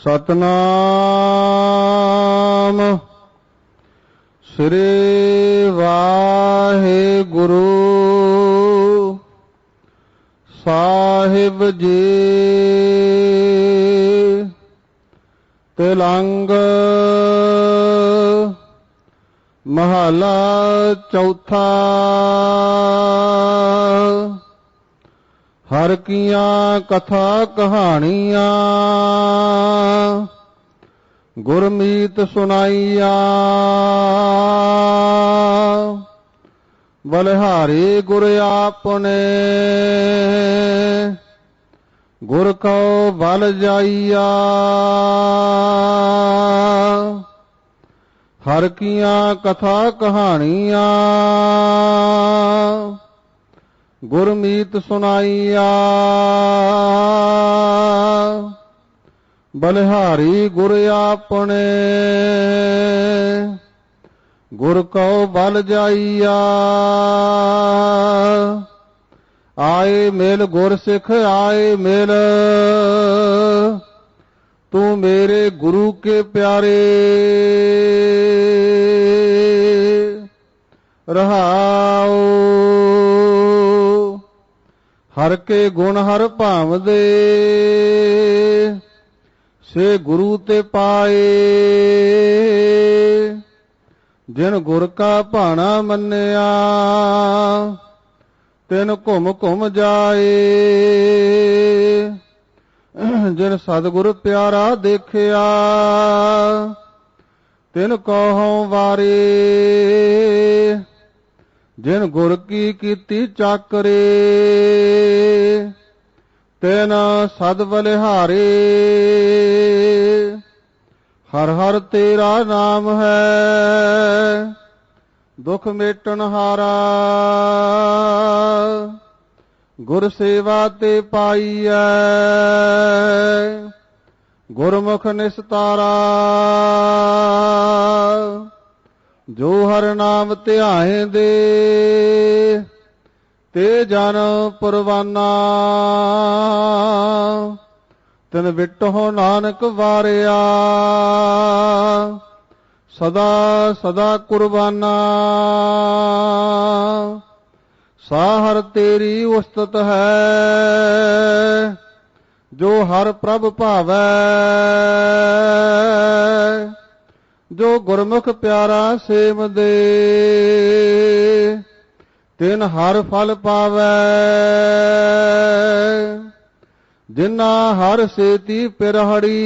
ਸਤਨਾਮ। ਸ੍ਰੀ ਵਾਹਿਗੁਰੂ। ਸਾਹਿਬ ਜੀ। ਤਿਲੰਗ। ਮਹਲਾ ਚੌਥਾ। ਹਰ ਕੀਆਂ ਕਥਾ ਕਹਾਣੀਆਂ। ਗੁਰਮੀਤ ਸੁਨਾਈਆ ਬਲਿਹਾਰੀ ਗੁਰ ਆਪਨੇ ਗੁਰ ਕਉ ਬਲ ਜਾਈਆ। ਹਰ ਕੀਆਂ ਕਥਾ ਕਹਾਣੀਆਂ। ਗੁਰਮੀਤ ਸੁਨਾਈਆ ਬਲਿਹਾਰੀ ਗੁਰ ਆਪਣੇ। ਗੁਰ ਕਉ ਬਲ ਜਾਈਆ। ਆਏ ਮੇਲ ਗੁਰ ਸਿੱਖ, ਆਏ ਮੇਲ। ਤੂੰ ਮੇਰੇ ਗੁਰੂ ਕੇ ਪਿਆਰੇ। ਰਹਾਉ ਹਰ ਕੇ ਗੁਣ ਹਰ ਭਾਵਦੇ, ਸੇ ਗੁਰੂ ਤੇ ਪਾਏ। ਜਿਨ ਗੁਰ ਕਾ ਭਾਣਾ ਮੰਨਿਆ, ਤਿਨ ਘੁਮ ਘੁਮ ਜਾਏ। ਜਿਨ ਸਤਿਗੁਰ ਪਿਆਰਾ ਦੇਖਿਆ, ਤਿਨ ਕਹਉ ਵਾਰੇ। ਜਿਨ ਗੁਰ ਕੀ ਕੀਤੀ ਚਾਕਰੇ, ਤੈਨ ਸਦ ਬਲਿਹਾਰੇ ਹਰ ਹਰ ਤੇਰਾ ਨਾਮ ਹੈ, ਦੁਖ ਮੇਟਣ ਹਾਰਾ। ਗੁਰ ਸੇਵਾ ਤੇ ਪਾਈ ਪਾਈਐ, ਗੁਰਮੁਖ ਨਿਸਤਾਰਾ। ਜੋ ਹਰ ਨਾਮ ਧਿਆਏ ਦੇ, ਤੇ ਜਨ ਪਰਵਾਨਾ। ਤਨ ਵਿਟੋ ਨਾਨਕ ਵਾਰਿਆ, ਸਦਾ ਸਦਾ ਕੁਰਬਾਨਾ। ਸਾਹਰ ਤੇਰੀ ਉਸਤਤ ਹੈ, ਜੋ ਹਰ ਪ੍ਰਭ ਭਾਵੈ। ਜੋ ਗੁਰਮੁਖ ਪਿਆਰਾ ਸੇਵ ਦੇ ਤਿਨ ਹਰ ਫਲ ਪਾਵੈ। ਜਿਨਾ ਹਰ ਸੇਤੀ ਪਿਰਹੜੀ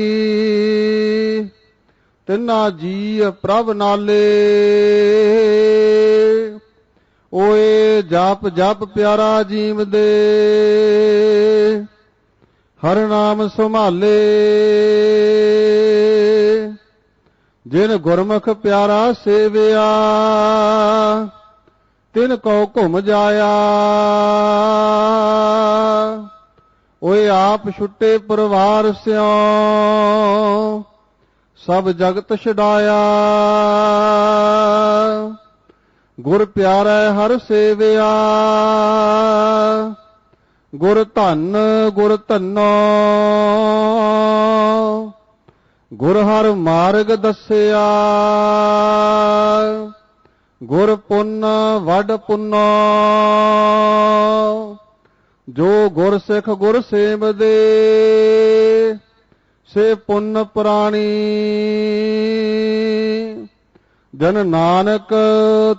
ਤਿਨਾ ਜੀ ਪ੍ਰਭ ਨਾਲੇ। ਓਏ ਜਪ ਜਪ ਪਿਆਰਾ ਜੀਵ ਦੇ ਹਰ ਨਾਮ ਸੰਭਾਲੇ। ਜਿਨ ਗੁਰਮੁਖ ਪਿਆਰਾ ਸੇਵਿਆ, ਤਿਨ ਕੋ ਘੁਮ ਜਾਇਆ। ਓਏ ਆਪ ਛੁੱਟੇ ਪਰਿਵਾਰ ਸਿਓ, ਸਭ ਜਗਤ ਛਡਾਇਆ। ਗੁਰ ਪਿਆਰਾ ਹਰ ਸੇਵਿਆ, ਗੁਰ ਧੰਨ ਗੁਰ ਧੰਨੋ। ਗੁਰ ਹਰ ਮਾਰਗ ਦੱਸਿਆ। ਗੁਰ ਪੁੰਨ ਵੱਡ ਪੁੰਨੋ। ਜੋ ਗੁਰ ਸਿੱਖ ਗੁਰ ਸੇਵਦੇ, ਸੇ ਪੁੰਨ ਪ੍ਰਾਣੀ। ਜਨ ਨਾਨਕ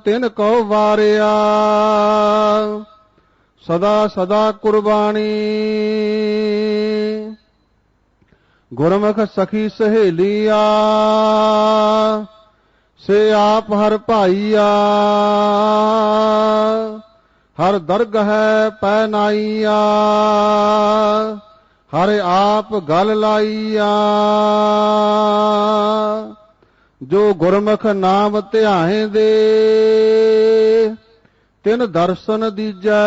ਤਿਨ ਕਉ ਵਾਰਿਆ, ਸਦਾ ਸਦਾ ਕੁਰਬਾਨੀ। ਗੁਰਮੁਖ ਸਖੀ ਸਹੇਲੀਆ, ਸੇ ਆਪ ਹਰ ਭਾਈਆ। ਹਰ ਦਰਗ ਹੈ ਪੈ ਨਾਈਆ ਹਰ ਆਪ ਗਲ ਲਾਈਆ। ਜੋ ਗੁਰਮੁਖ ਨਾਮ ਧਿਆਏ ਦੇ, ਤਿਨ ਦਰਸ਼ਨ ਦੀਜੈ।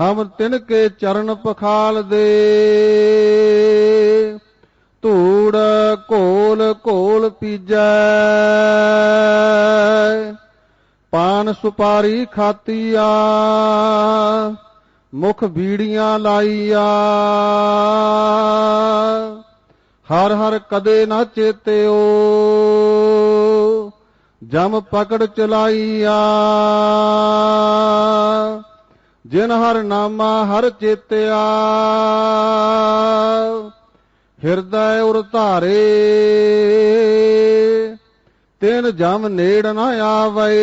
ਹਮ ਤਿਨ ਕੇ ਚਰਨ ਪਖਾਲ ਦੇ। ਧੂੜ ਘੋਲ ਘੋਲ ਪੀਜੈ। ਪਾਨ ਸੁਪਾਰੀ ਖਾਤੀਆ। ਮੁਖ ਬੀੜੀਆਂ ਲਾਈਆ। ਹਰ ਹਰ ਕਦੇ ਨਾ ਚੇਤਿਓ। ਜਮ ਪਕੜ ਚਲਾਈਆ। ਜਿਨ ਹਰ ਨਾਮਾ ਹਰ ਚੇਤਿਆ, ਹਿਰਦੈ ਉਰ ਧਾਰੇ, ਤਿਨ ਜਮ ਨੇੜ ਨ ਆਵੇ,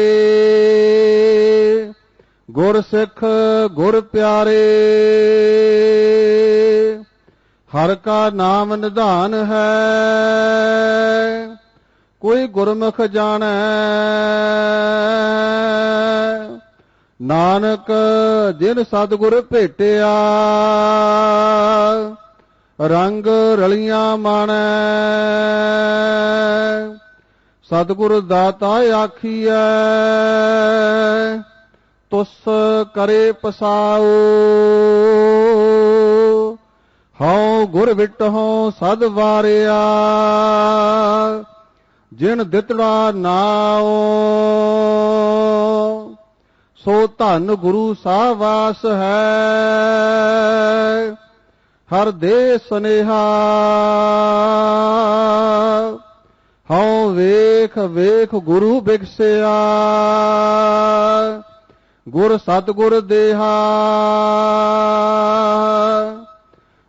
ਗੁਰ ਸਿੱਖ ਗੁਰ ਪਿਆਰੇ, ਹਰ ਕਾ ਨਾਮ ਨਿਧਾਨ ਹੈ, ਕੋਈ ਗੁਰਮੁਖ ਜਾਣੈ ਨਾਨਕ ਜਿਨ ਸਤਿਗੁਰ ਭੇਟਿਆ, ਰੰਗ ਰਲੀਆਂ ਮਾਣੈ। ਸਤਿਗੁਰ ਦਾਤਾ ਆਖੀਐ, ਤੁਸ ਕਰੇ ਪਸਾਓ ਹਉ ਗੁਰ ਵਿਟਹੁ ਸਦ ਵਾਰਿਆ, ਜਿਨ ਦਿੱਤੜਾ ਨਾਉ। ਸੋ ਧਨ ਗੁਰੂ ਸਾਵਾਸ ਹੈ। ਹਰ ਦੇ ਸਨੇਹਾ। ਹਉ ਵੇਖ ਵੇਖ ਗੁਰੂ ਬਿਕਸਿਆ ਗੁਰ ਸਤਗੁਰ ਦੇਹਾ।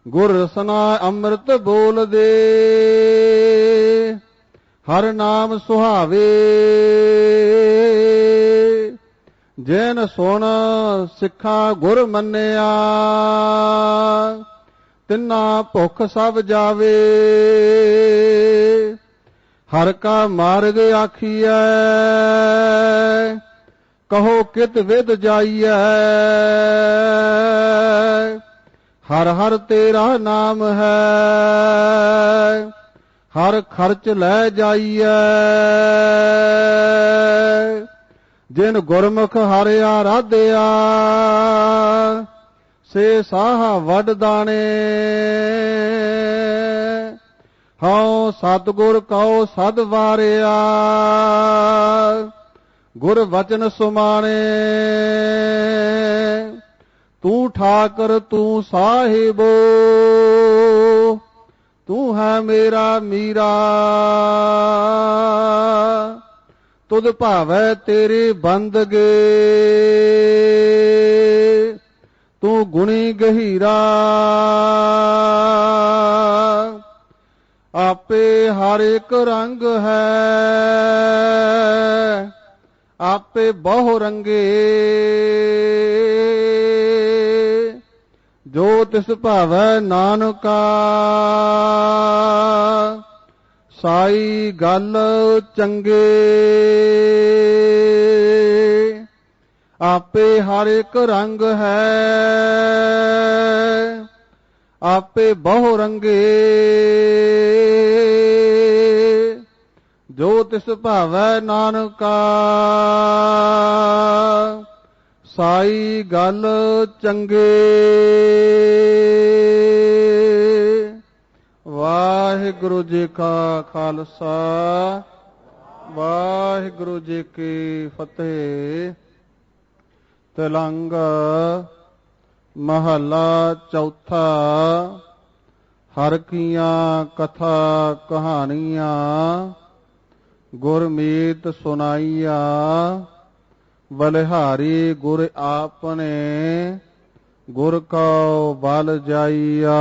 ਗੁਰ ਰਸਨਾ ਅੰਮ੍ਰਿਤ ਬੋਲ ਦੇ ਹਰ ਨਾਮ ਸੁਹਾਵੇ। ਜੈਨ ਸੁਣ ਸਿੱਖਾਂ ਗੁਰ ਮੰਨਿਆ, ਤਿੰਨਾ ਭੁੱਖ ਸਭ ਜਾਵੇ। ਹਰ ਕਾ ਮਾਰਗ ਆਖੀਐ, ਕਹੋ ਕਿਤ ਵਿਦ ਜਾਈਐ। ਹਰ ਹਰ ਤੇਰਾ ਨਾਮ ਹੈ, ਹਰ ਖਰਚ ਲੈ ਜਾਈਐ। ਜਿਨ ਗੁਰਮੁਖ ਹਰਿ ਆਰਾਧਿਆ ਸੇ ਸਾਹ ਵੱਡ ਦਾਣੇ। ਹਉ ਸਤਿਗੁਰ ਕਉ ਸਦ ਵਾਰਿਆ, ਗੁਰ ਵਚਨ ਸੁਮਾਣੇ। ਤੂੰ ਠਾਕਰ, ਤੂੰ ਸਾਹਿਬੋ, ਤੂੰ ਹੈ ਮੇਰਾ ਮੀਰਾ। ਤੁਧ ਭਾਵੈ ਤੇਰੇ ਬੰਦਗੇ ਤੂੰ ਗੁਣੀ ਗਹੀਰਾ। ਆਪੇ ਹਰ ਇੱਕ ਰੰਗ ਹੈ। ਆਪੇ ਬਹੁ ਰੰਗੇ। ਜੋ ਤਿਸ ਭਾਵੈ ਨਾਨਕਾ। ਸਾਈ ਗੱਲ ਚੰਗੇ। ਆਪੇ ਹਰ ਇੱਕ ਰੰਗ ਹੈ। ਆਪੇ ਬਹੁ ਰੰਗੇ। ਜੋ ਤਿਸ ਭਾਵੈ ਨਾਨਕਾ। ਸਾਈ ਗੱਲ ਚੰਗੇ। ਵਾਹਿਗੁਰੂ ਜੀ ਕਾ ਖਾਲਸਾ, ਵਾਹਿਗੁਰੂ ਜੀ ਕੀ ਫਤਿਹ। ਤਲੰਗ ਮਹੱਲਾ ਚੌਥਾ, ਹਰ ਕੀਆਂ ਕਥਾ ਕਹਾਣੀਆਂ, ਗੁਰਮੀਤ ਸੁਨਾਈਆ ਬਲਿਹਾਰੀ ਗੁਰ ਆਪਨੇ, ਗੁਰ ਕਾ ਬਲ ਜਾਈਆ।